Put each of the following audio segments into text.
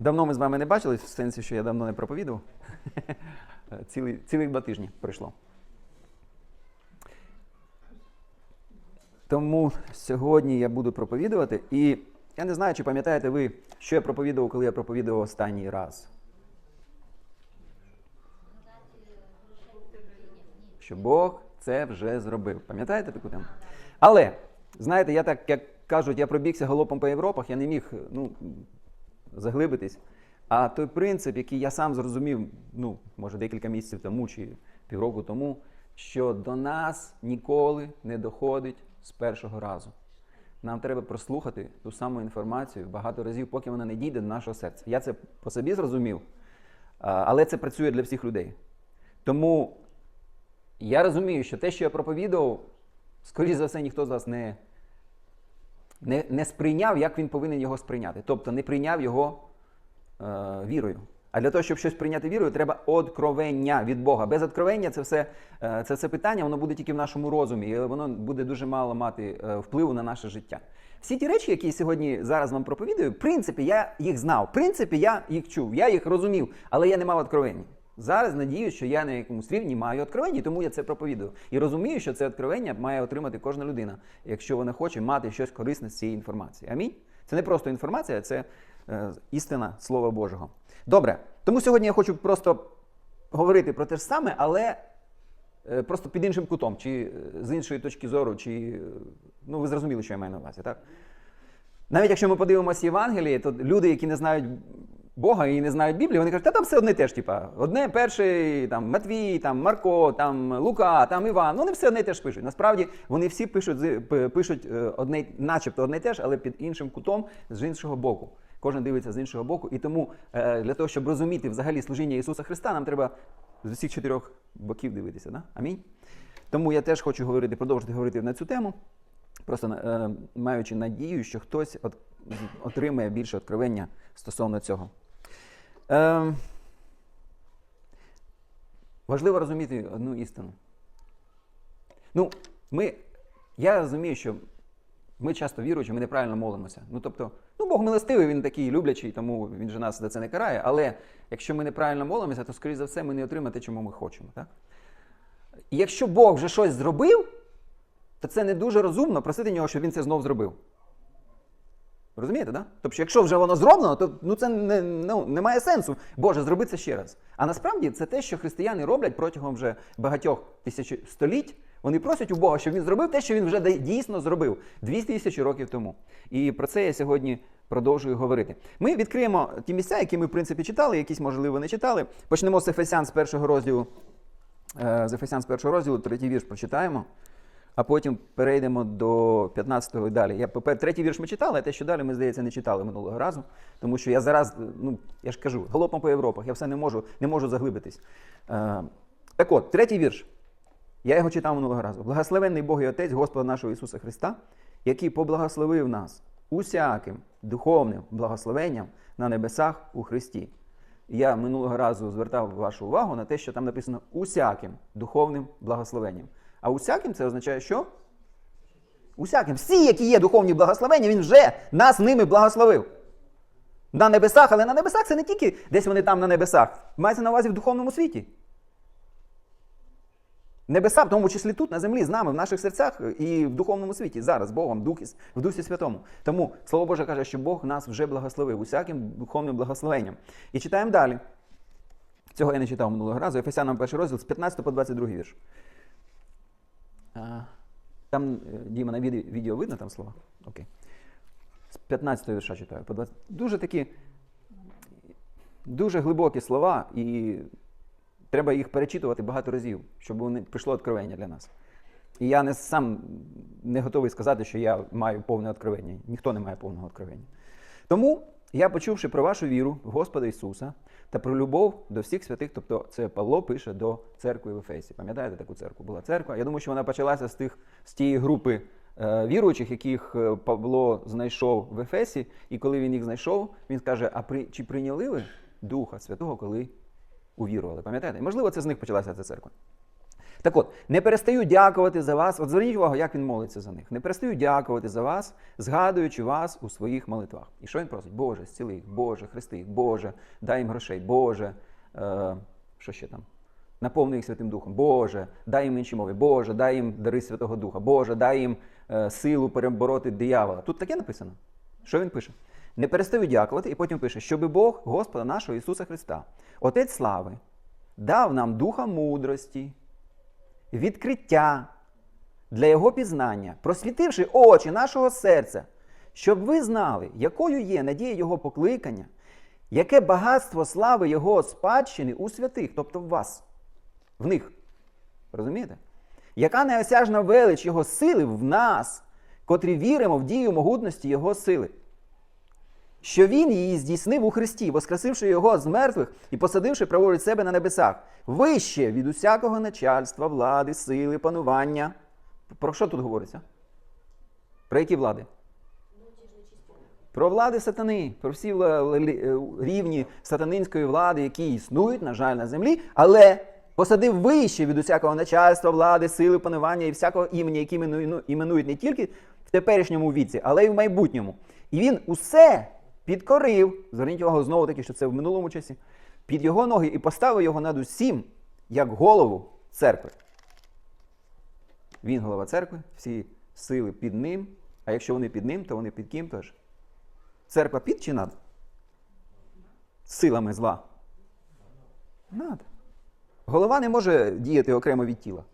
Давно ми з вами не бачились, в сенсі, що я давно не проповідував. Цілий, цілих два тижні пройшло. Тому сьогодні я буду проповідувати. І я не знаю, чи пам'ятаєте ви, що я проповідував, коли я проповідував останній раз. Що Бог це вже зробив. Пам'ятаєте таку тему? Але, знаєте, я так, як кажуть, я пробігся галопом по Європах, я не міг ну, заглибитись. А той принцип, який я сам зрозумів, ну, може, декілька місяців тому чи півроку тому, що до нас ніколи не доходить з першого разу. Нам треба прослухати ту саму інформацію багато разів, поки вона не дійде до нашого серця. Я це по собі зрозумів, але це працює для всіх людей. Тому я розумію, що те, що я проповідував, скоріш за все, ніхто з вас не, не, не сприйняв, як він повинен його сприйняти. Тобто не прийняв його е, вірою. А для того, щоб щось прийняти вірою, треба откровення від Бога. Без откровення це все, е, це все питання, воно буде тільки в нашому розумі, і воно буде дуже мало мати е, впливу на наше життя. Всі ті речі, які я сьогодні зараз вам проповідую, в принципі, я їх знав, в принципі, я їх чув, я їх розумів, але я не мав откровення. Зараз надіюсь, що я на якомусь рівні маю откровення, тому я це проповідую. І розумію, що це откровення має отримати кожна людина, якщо вона хоче мати щось корисне з цієї інформації. Амінь. Це не просто інформація, це е, істина Слова Божого. Добре, тому сьогодні я хочу просто говорити про те ж саме, але е, просто під іншим кутом, чи е, з іншої точки зору, чи е, ну ви зрозуміли, що я маю на увазі, так? Навіть якщо ми подивимося Євангеліє, то люди, які не знають Бога і не знають Біблії, вони кажуть, та там все одне теж, типа, одне перший, там Матвій, там Марко, там Лука, там Іван. Ну, вони все одне теж пишуть. Насправді вони всі пишуть, пишуть е, одне, начебто одне теж, але під іншим кутом з іншого боку. Кожен дивиться з іншого боку. І тому е, для того, щоб розуміти взагалі служіння Ісуса Христа, нам треба з усіх чотирьох боків дивитися. Да? Амінь. Тому я теж хочу говорити, продовжити говорити на цю тему, просто е, маючи надію, що хтось отримає більше откровення стосовно цього. Е, важливо розуміти одну істину. Ну, ми, я розумію, що ми часто віруючи, ми неправильно молимося. Ну, тобто, ну, Бог милостивий, він такий люблячий, тому він же нас за це не карає. Але якщо ми неправильно молимося, то, скоріш за все, ми не отримаємо те, чому ми хочемо. Так? І якщо Бог вже щось зробив, то це не дуже розумно просити нього, щоб він це знов зробив. Розумієте, да? Тобто, якщо вже воно зроблено, то ну, це не, ну, немає сенсу. Боже, зроби це ще раз. А насправді це те, що християни роблять протягом вже багатьох тисяч століть. Вони просять у Бога, щоб він зробив те, що він вже дійсно зробив 200 тисяч років тому. І про це я сьогодні продовжую говорити. Ми відкриємо ті місця, які ми, в принципі, читали, якісь, можливо, не читали. Почнемо з Ефесян з першого розділу. Е, З Ефесян з першого розділу, третій вірш прочитаємо, а потім перейдемо до 15-го і далі. Я, попер- третій вірш ми читали, а те, що далі, ми, здається, не читали минулого разу. Тому що я зараз, ну, я ж кажу, галопом по Європах, я все не можу, не можу заглибитись. Е, так от, третій вірш. Я його читав минулого разу. Благословенний Бог і Отець Господа нашого Ісуса Христа, який поблагословив нас усяким духовним благословенням на небесах у Христі. Я минулого разу звертав вашу увагу на те, що там написано усяким духовним благословенням. А усяким це означає, що? Усяким. Всі, які є духовні благословення, він вже нас ними благословив. На небесах, але на небесах це не тільки десь вони там на небесах. Мається на увазі в духовному світі. Небеса, в тому числі тут, на землі, з нами, в наших серцях і в духовному світі, зараз, Богом, в Духі, в Дусі Святому. Тому Слово Боже каже, що Бог нас вже благословив усяким духовним благословенням. І читаємо далі. Цього я не читав минулого разу. Ефесянам перший розділ з 15 по 22 вірш. Там, е, Діма, на відео, видно там слова? Окей. З 15 вірша читаю. По 20. Дуже такі дуже глибокі слова, і треба їх перечитувати багато разів, щоб прийшло откровення для нас. І я не сам не готовий сказати, що я маю повне откровення. Ніхто не має повного откровення. Тому я, почувши про вашу віру в Господа Ісуса та про любов до всіх святих, тобто це Павло пише до церкви в Ефесі. Пам'ятаєте таку церкву? Була церква. Я думаю, що вона почалася з тих з тієї групи е, віруючих, яких е, Павло знайшов в Ефесі. І коли він їх знайшов, він каже: А при, чи прийняли ви Духа Святого, коли увірували? Пам'ятаєте? Можливо, це з них почалася ця церква. Так от, не перестаю дякувати за вас. От зверніть увагу, як він молиться за них. Не перестаю дякувати за вас, згадуючи вас у своїх молитвах. І що він просить? Боже, зціли їх, Боже, хрести їх, Боже, дай їм грошей, Боже, е, що ще там? Наповни їх Святим Духом. Боже, дай їм інші мови. Боже, дай їм дари Святого Духа. Боже, дай їм е, силу перебороти диявола. Тут таке написано. Що він пише? Не перестаю дякувати, і потім пише, щоби Бог, Господа нашого Ісуса Христа, Отець слави, дав нам духа мудрості, відкриття для Його пізнання, просвітивши очі нашого серця, щоб ви знали, якою є надія Його покликання, яке багатство слави Його спадщини у святих, тобто в вас, в них. Розумієте? Яка неосяжна велич Його сили в нас, котрі віримо в дію могутності Його сили що він її здійснив у Христі, воскресивши його з мертвих і посадивши праворуч себе на небесах, вище від усякого начальства, влади, сили, панування. Про що тут говориться? Про які влади? Про влади сатани, про всі е, рівні сатанинської влади, які існують, на жаль, на землі, але посадив вище від усякого начальства, влади, сили, панування і всякого імені, які ну, іменують не тільки в теперішньому віці, але й в майбутньому. І він усе підкорив. Зверніть увагу знову таки, що це в минулому часі, під його ноги і поставив його над усім, як голову церкви. Він голова церкви, всі сили під ним. А якщо вони під ним, то вони під ким теж? Церква під чи над? Силами зла. Над. Голова не може діяти окремо від тіла.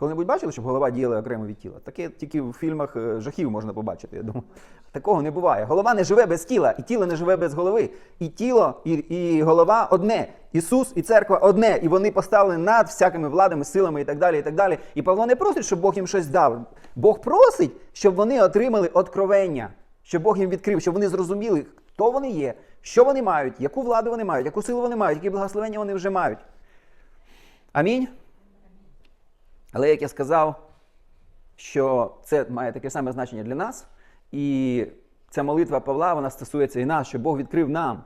Коли-небудь бачили, щоб голова діяла окремо від тіла? Таке тільки в фільмах е, жахів можна побачити, я думаю. Такого не буває. Голова не живе без тіла, і тіло не живе без голови. І тіло, і, і голова одне. Ісус і церква одне. І вони поставлені над всякими владами, силами і так далі. І так далі. І Павло не просить, щоб Бог їм щось дав. Бог просить, щоб вони отримали откровення, щоб Бог їм відкрив, щоб вони зрозуміли, хто вони є, що вони мають, яку владу вони мають, яку силу вони мають, які благословення вони вже мають. Амінь. Але як я сказав, що це має таке саме значення для нас, і ця молитва Павла вона стосується і нас, що Бог відкрив нам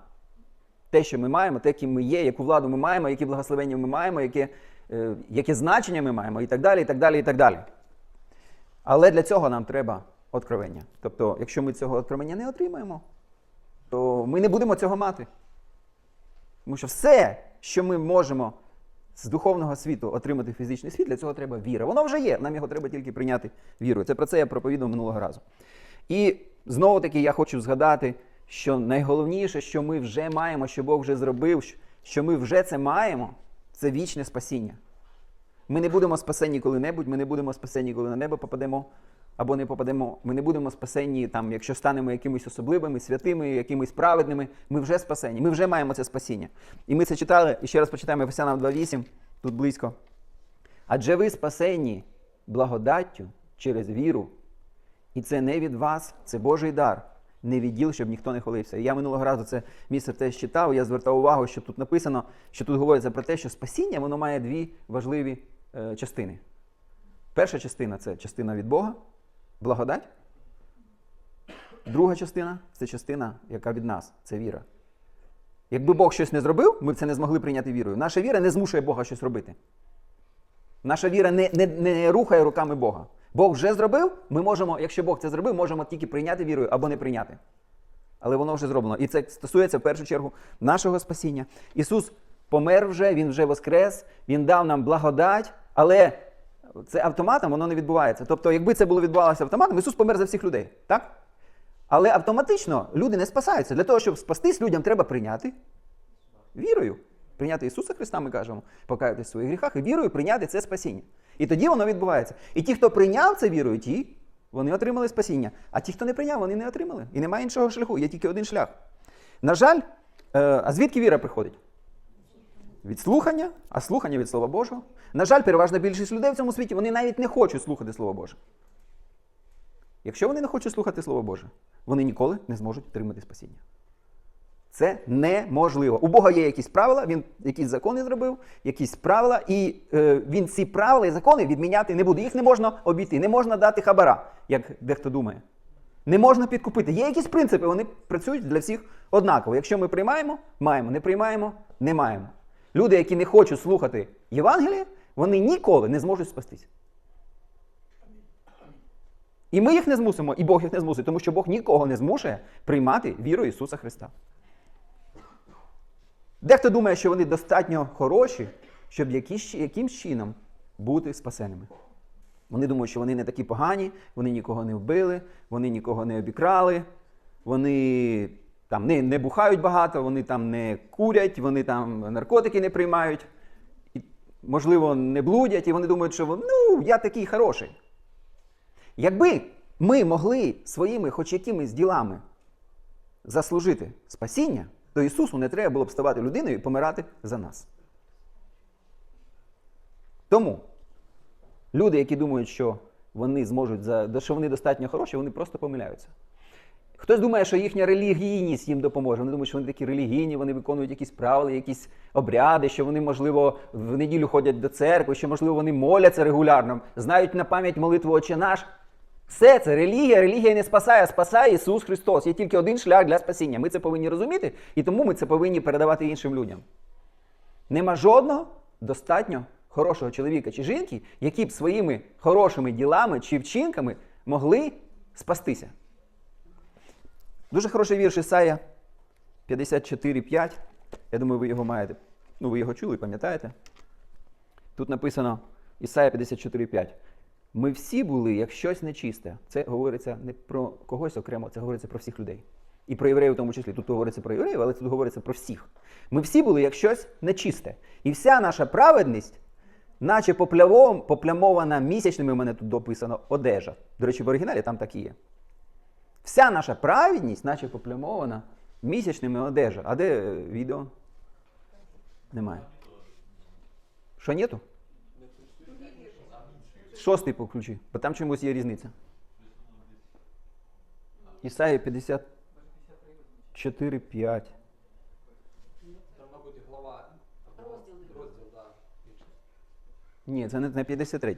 те, що ми маємо, те, ким ми є, яку владу ми маємо, які благословення ми маємо, яке, е, яке значення ми маємо, і так далі, і так далі, і так далі. Але для цього нам треба откровення. Тобто, якщо ми цього откровення не отримаємо, то ми не будемо цього мати. Тому що все, що ми можемо з духовного світу отримати фізичний світ, для цього треба віра. Воно вже є, нам його треба тільки прийняти вірою. Це про це я проповідав минулого разу. І знову таки я хочу згадати, що найголовніше, що ми вже маємо, що Бог вже зробив, що ми вже це маємо, це вічне спасіння. Ми не будемо спасені коли-небудь, ми не будемо спасені, коли на небо попадемо або не попадемо. Ми не будемо спасені, там, якщо станемо якимись особливими, святими, якимись праведними. Ми вже спасені, ми вже маємо це спасіння. І ми це читали, і ще раз почитаємо Ефесянам 2.8, тут близько. Адже ви спасені благодаттю через віру, і це не від вас, це Божий дар, не від діл, щоб ніхто не хвалився. Я минулого разу це місце теж читав, я звертав увагу, що тут написано, що тут говориться про те, що спасіння воно має дві важливі е, частини. Перша частина це частина від Бога, благодать. Друга частина це частина, яка від нас, це віра. Якби Бог щось не зробив, ми б це не змогли прийняти вірою. Наша віра не змушує Бога щось робити. Наша віра не, не, не рухає руками Бога. Бог вже зробив, ми можемо, якщо Бог це зробив, можемо тільки прийняти вірою або не прийняти. Але воно вже зроблено. І це стосується в першу чергу нашого спасіння. Ісус помер вже, Він вже воскрес, Він дав нам благодать, але це автоматом воно не відбувається. Тобто, якби це було відбувалося автоматом, Ісус помер за всіх людей. Так? Але автоматично люди не спасаються. Для того, щоб спастись, людям треба прийняти вірою. Прийняти Ісуса Христа, ми кажемо, покаятися в своїх гріхах і вірою прийняти це спасіння. І тоді воно відбувається. І ті, хто прийняв це вірою, ті вони отримали спасіння. А ті, хто не прийняв, вони не отримали. І немає іншого шляху, є тільки один шлях. На жаль, е, а звідки віра приходить? Від слухання, а слухання від Слова Божого. На жаль, переважна більшість людей в цьому світі вони навіть не хочуть слухати Слово Боже. Якщо вони не хочуть слухати Слово Боже, вони ніколи не зможуть отримати спасіння. Це неможливо. У Бога є якісь правила, він якісь закони зробив, якісь правила, і е, він ці правила і закони відміняти не буде. Їх не можна обійти, не можна дати хабара, як дехто думає. Не можна підкупити. Є якісь принципи, вони працюють для всіх однаково. Якщо ми приймаємо, маємо, не приймаємо, не маємо. Люди, які не хочуть слухати Євангеліє, вони ніколи не зможуть спастись. І ми їх не змусимо, і Бог їх не змусить, тому що Бог нікого не змушує приймати віру Ісуса Христа. Дехто думає, що вони достатньо хороші, щоб якимсь чином бути спасеними. Вони думають, що вони не такі погані, вони нікого не вбили, вони нікого не обікрали, вони там не, не бухають багато, вони там не курять, вони там наркотики не приймають, і, можливо, не блудять, і вони думають, що ну, я такий хороший. Якби ми могли своїми хоч якимись ділами заслужити спасіння, то Ісусу не треба було б ставати людиною і помирати за нас. Тому люди, які думають, що вони зможуть що вони достатньо хороші, вони просто помиляються. Хтось думає, що їхня релігійність їм допоможе. Вони думають, що вони такі релігійні, вони виконують якісь правила, якісь обряди, що вони, можливо, в неділю ходять до церкви, що, можливо, вони моляться регулярно, знають на пам'ять молитву Отче наш. Все це релігія. Релігія не спасає, спасає Ісус Христос. Є тільки один шлях для спасіння. Ми це повинні розуміти, і тому ми це повинні передавати іншим людям. Нема жодного достатньо хорошого чоловіка чи жінки, які б своїми хорошими ділами чи вчинками могли спастися. Дуже хороший вірш Ісая 54.5. Я думаю, ви його маєте. Ну, ви його чули, пам'ятаєте? Тут написано Ісая 54.5. Ми всі були як щось нечисте. Це говориться не про когось окремо, це говориться про всіх людей. І про євреїв в тому числі. Тут говориться про євреїв, але тут говориться про всіх. Ми всі були як щось нечисте. І вся наша праведність, наче поплявом- поплямована місячними, у мене тут дописано одежа. До речі, в оригіналі там так і є. Вся наша праведність, наче поплямована місячними одежа. А де е, відео? Немає. Що нету? Шостий по ключі, бо там чомусь є різниця. Ісаї 54, 5. Там, мабуть, глава. Розділ, да. Ні, це не, не 53.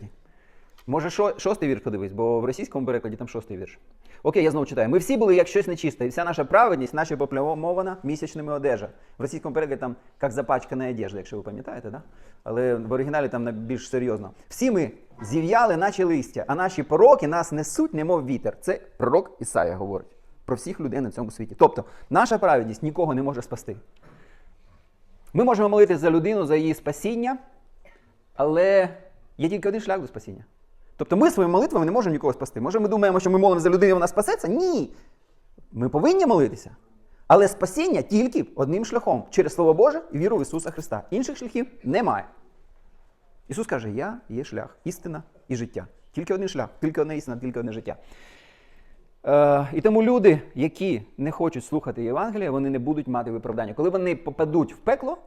Може, шо, шостий вірш подивись, бо в російському перекладі там шостий вірш. Окей, я знову читаю. Ми всі були як щось нечисте, і вся наша праведність, наче поплямована місячними одежа. В російському перекладі там як запачкана одежда, якщо ви пам'ятаєте, да? але в оригіналі там більш серйозно. Всі ми зів'яли, наче листя, а наші пороки нас несуть, немов вітер. Це пророк Ісая говорить про всіх людей на цьому світі. Тобто, наша праведність нікого не може спасти. Ми можемо молитися за людину, за її спасіння, але є тільки один шлях до спасіння. Тобто ми своїми молитвами не можемо нікого спасти. Може, ми думаємо, що ми молимо за людину, і вона спасеться? Ні. Ми повинні молитися. Але спасіння тільки одним шляхом через Слово Боже і віру в Ісуса Христа. Інших шляхів немає. Ісус каже: Я є шлях, істина і життя. Тільки один шлях, тільки одна істина, тільки одне життя. Е, і тому люди, які не хочуть слухати Євангелія, вони не будуть мати виправдання. Коли вони попадуть в пекло,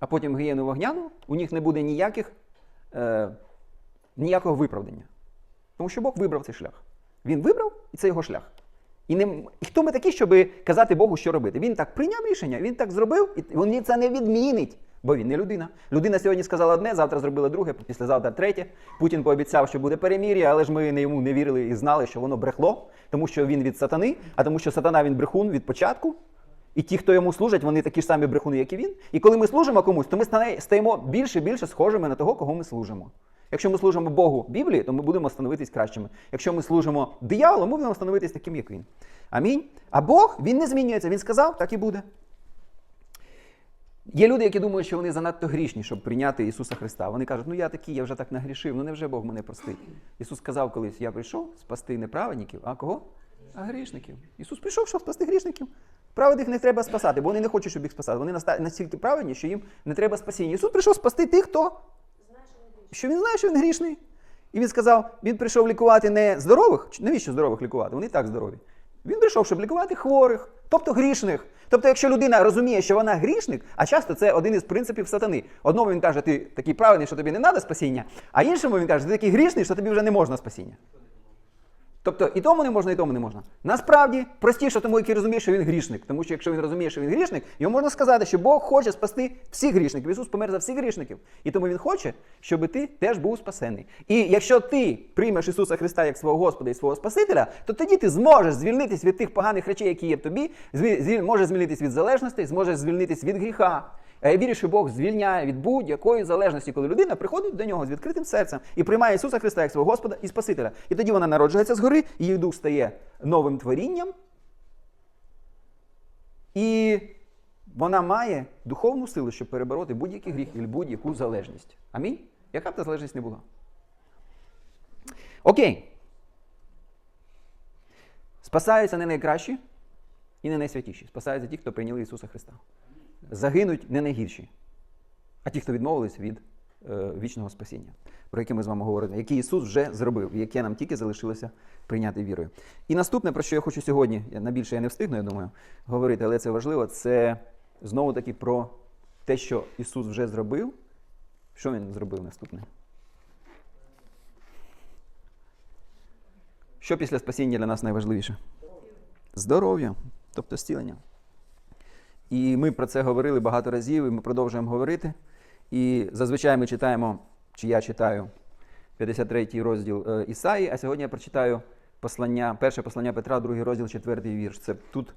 а потім гієну вогняну, у них не буде ніяких, е, ніякого виправдання. Тому що Бог вибрав цей шлях. Він вибрав, і це його шлях. І, не, і хто ми такі, щоб казати Богу, що робити? Він так прийняв рішення, він так зробив, і він це не відмінить. Бо він не людина. Людина сьогодні сказала одне, завтра зробила друге, післязавтра третє. Путін пообіцяв, що буде перемір'я, але ж ми не йому не вірили і знали, що воно брехло, тому що він від сатани, а тому, що сатана він брехун від початку. І ті, хто йому служать, вони такі ж самі брехуни, як і він. І коли ми служимо комусь, то ми стаємо більше і більше схожими на того, кого ми служимо. Якщо ми служимо Богу Біблії, то ми будемо становитись кращими. Якщо ми служимо дияволу, ми будемо становитись таким, як він. Амінь. А Бог він не змінюється. Він сказав, так і буде. Є люди, які думають, що вони занадто грішні, щоб прийняти Ісуса Христа. Вони кажуть, ну я такий, я вже так нагрішив, ну невже Бог мене простить? Ісус сказав колись, я прийшов спасти не праведників, а кого? А грішників. Ісус прийшов, щоб спасти грішників. Праведних не треба спасати, бо вони не хочуть, щоб їх спасати. Вони настільки праведні, що їм не треба спасіння. Ісус прийшов спасти тих, хто що він знає, що він грішний. І він сказав, він прийшов лікувати не здорових. Навіщо здорових лікувати? Вони і так здорові. Він прийшов, щоб лікувати хворих, тобто грішних. Тобто, якщо людина розуміє, що вона грішник, а часто це один із принципів сатани. Одному він каже, ти такий правильний, що тобі не треба спасіння, а іншому він каже, ти такий грішний, що тобі вже не можна спасіння. Тобто і тому не можна, і тому не можна. Насправді простіше тому, який розуміє, що він грішник. Тому що якщо він розуміє, що він грішник, йому можна сказати, що Бог хоче спасти всіх грішників. Ісус помер за всіх грішників. І тому Він хоче, щоб ти теж був спасений. І якщо ти приймеш Ісуса Христа як свого Господа і свого Спасителя, то тоді ти зможеш звільнитись від тих поганих речей, які є в тобі, можеш звільнитись від залежності, зможеш звільнитись від гріха. Вірю, що Бог звільняє від будь-якої залежності, коли людина приходить до нього з відкритим серцем і приймає Ісуса Христа як свого Господа і Спасителя. І тоді вона народжується згори, її дух стає новим творінням. І вона має духовну силу, щоб перебороти будь-який гріх і будь-яку залежність. Амінь? Яка б та залежність не була? Окей. Спасаються не найкращі і не найсвятіші. Спасаються ті, хто прийняли Ісуса Христа. Загинуть не найгірші, а ті, хто відмовились від е, вічного спасіння, про яке ми з вами говоримо, який Ісус вже зробив, яке нам тільки залишилося прийняти вірою. І наступне, про що я хочу сьогодні, на більше я не встигну, я думаю, говорити, але це важливо, це знову таки про те, що Ісус вже зробив. Що Він зробив наступне? Що після спасіння для нас найважливіше? Здоров'я, тобто зцілення. І ми про це говорили багато разів, і ми продовжуємо говорити. І зазвичай ми читаємо, чи я читаю 53 розділ е, Ісаї, а сьогодні я прочитаю послання, перше послання Петра, другий розділ, четвертий вірш. Це тут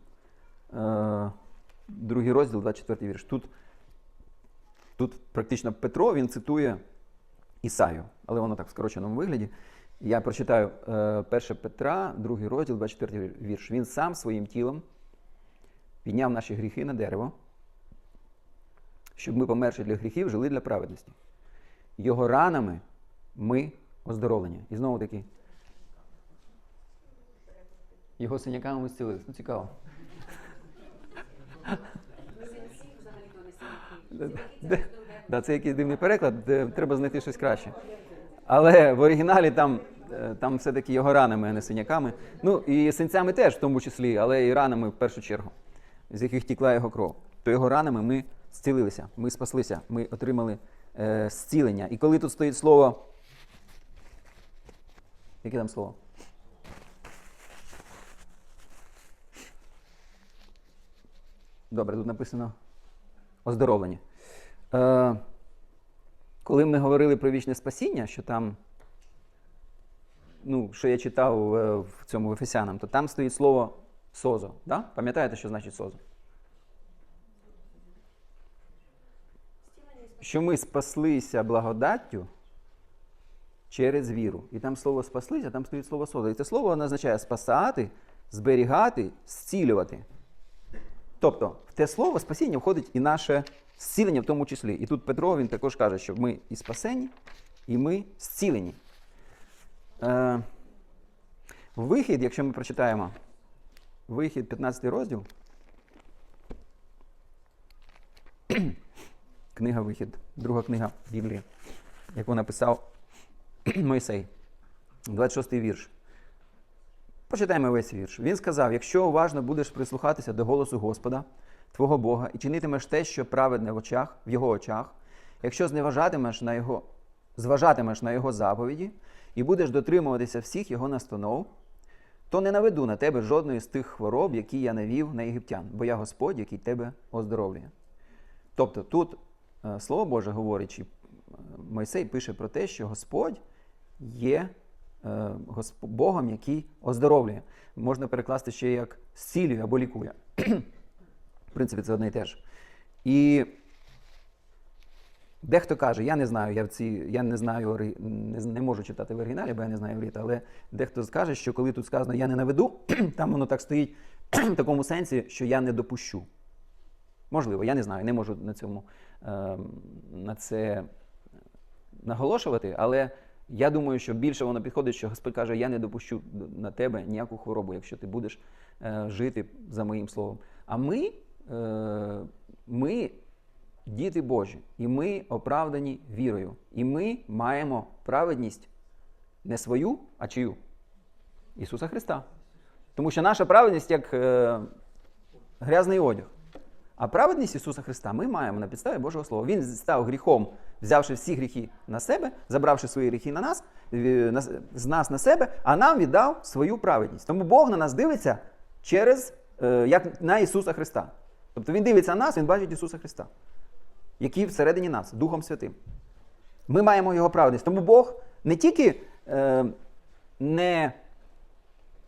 е, другий розділ, 24 вірш. Тут, тут практично Петро він цитує Ісаю, але воно так в скороченому вигляді. Я прочитаю е, 1 Петра, другий розділ, 24 вірш. Він сам своїм тілом підняв наші гріхи на дерево, щоб ми, померши для гріхів, жили для праведності. Його ранами ми оздоровлені. І знову таки. Його синяками ми зцілились. Ну, цікаво. Да, це якийсь дивний переклад, треба знайти щось краще. Але в оригіналі там, е, там все-таки його ранами, а не синяками. Ну і синцями теж в тому числі, але і ранами в першу чергу, з яких тікла його кров. То його ранами ми зцілилися, ми спаслися, ми отримали е, зцілення. І коли тут стоїть слово. Яке там слово? Добре, тут написано оздоровлення. Е, коли ми говорили про вічне спасіння, що там, ну, що я читав е, в цьому Ефесянам, то там стоїть слово созо. Да? Пам'ятаєте, що значить созо? Що ми спаслися благодаттю через віру. І там слово спаслися, там стоїть слово созо. І це слово воно означає спасати, зберігати, зцілювати. Тобто в те слово спасіння входить і наше зцілення в тому числі. І тут Петро він також каже, що ми і спасені, і ми зцілені. Е, вихід, якщо ми прочитаємо вихід 15 розділ. книга Вихід, друга книга Біблії, яку написав Мойсей, 26 вірш. Почитаємо весь вірш. Він сказав: якщо уважно будеш прислухатися до голосу Господа, твого Бога, і чинитимеш те, що праведне в очах, в його очах, якщо зневажатимеш на його, зважатимеш на його заповіді і будеш дотримуватися всіх його настанов, то не наведу на тебе жодної з тих хвороб, які я навів на єгиптян, бо я Господь, який тебе оздоровлює. Тобто тут е, Слово Боже говорячи, е, Мойсей пише про те, що Господь є е, Богом, який оздоровлює. Можна перекласти ще як зцілює або лікує. В принципі, це одне і те ж. І дехто каже, я не знаю, я в ці, я не знаю, не, не можу читати в оригіналі, бо я не знаю івріта, але дехто скаже, що коли тут сказано я не наведу, там воно так стоїть в такому сенсі, що я не допущу. Можливо, я не знаю, не можу на цьому е, на це наголошувати, але я думаю, що більше воно підходить, що Господь каже, я не допущу на тебе ніяку хворобу, якщо ти будеш е, жити за моїм словом. А ми, е, ми діти Божі, і ми оправдані вірою. І ми маємо праведність не свою, а чию? Ісуса Христа. Тому що наша праведність як е, грязний одяг. А праведність Ісуса Христа ми маємо на підставі Божого Слова. Він став гріхом, взявши всі гріхи на себе, забравши свої гріхи на нас, е, з нас на себе, а нам віддав свою праведність. Тому Бог на нас дивиться через е, як на Ісуса Христа. Тобто Він дивиться на нас, Він бачить Ісуса Христа, який всередині нас, Духом Святим. Ми маємо Його праведність. Тому Бог не тільки е, не,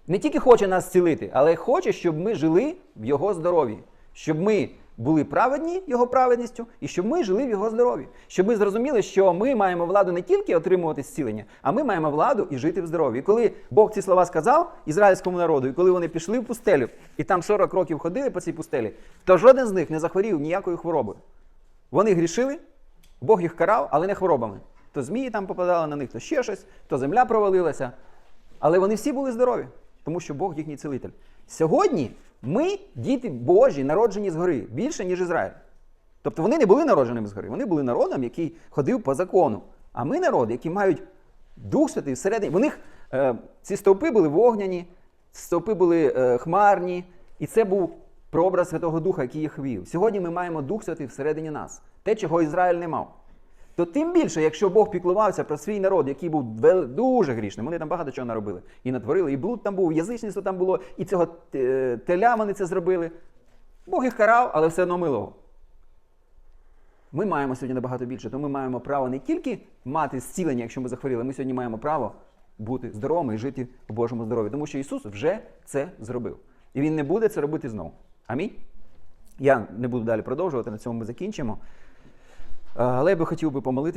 не тільки хоче нас зцілити, але хоче, щоб ми жили в Його здоров'ї, щоб ми були праведні його праведністю, і щоб ми жили в його здоров'ї. Щоб ми зрозуміли, що ми маємо владу не тільки отримувати зцілення, а ми маємо владу і жити в здоров'ї. І коли Бог ці слова сказав ізраїльському народу, і коли вони пішли в пустелю, і там 40 років ходили по цій пустелі, то жоден з них не захворів ніякою хворобою. Вони грішили, Бог їх карав, але не хворобами. То змії там попадали на них, то ще щось, то земля провалилася. Але вони всі були здорові, тому що Бог їхній цілитель. Сьогодні ми, діти Божі, народжені згори більше, ніж Ізраїль. Тобто вони не були народженими згори, вони були народом, який ходив по закону. А ми народ, які мають Дух Святий всередині. У них е, ці стовпи були вогняні, стовпи були е, хмарні, і це був прообраз Святого Духа, який їх вів. Сьогодні ми маємо Дух Святий всередині нас, те, чого Ізраїль не мав. То тим більше, якщо Бог піклувався про свій народ, який був дуже грішним, вони там багато чого наробили. І натворили, і блуд там був, і язичництво там було, і цього е, теля вони це зробили. Бог їх карав, але все одно милого. Ми маємо сьогодні набагато більше, тому ми маємо право не тільки мати зцілення, якщо ми захворіли, ми сьогодні маємо право бути здоровими і жити в Божому здоров'ї, тому що Ісус вже це зробив. І Він не буде це робити знову. Амінь. Я не буду далі продовжувати, на цьому ми закінчимо. Е, Але я би хотів би помолитися.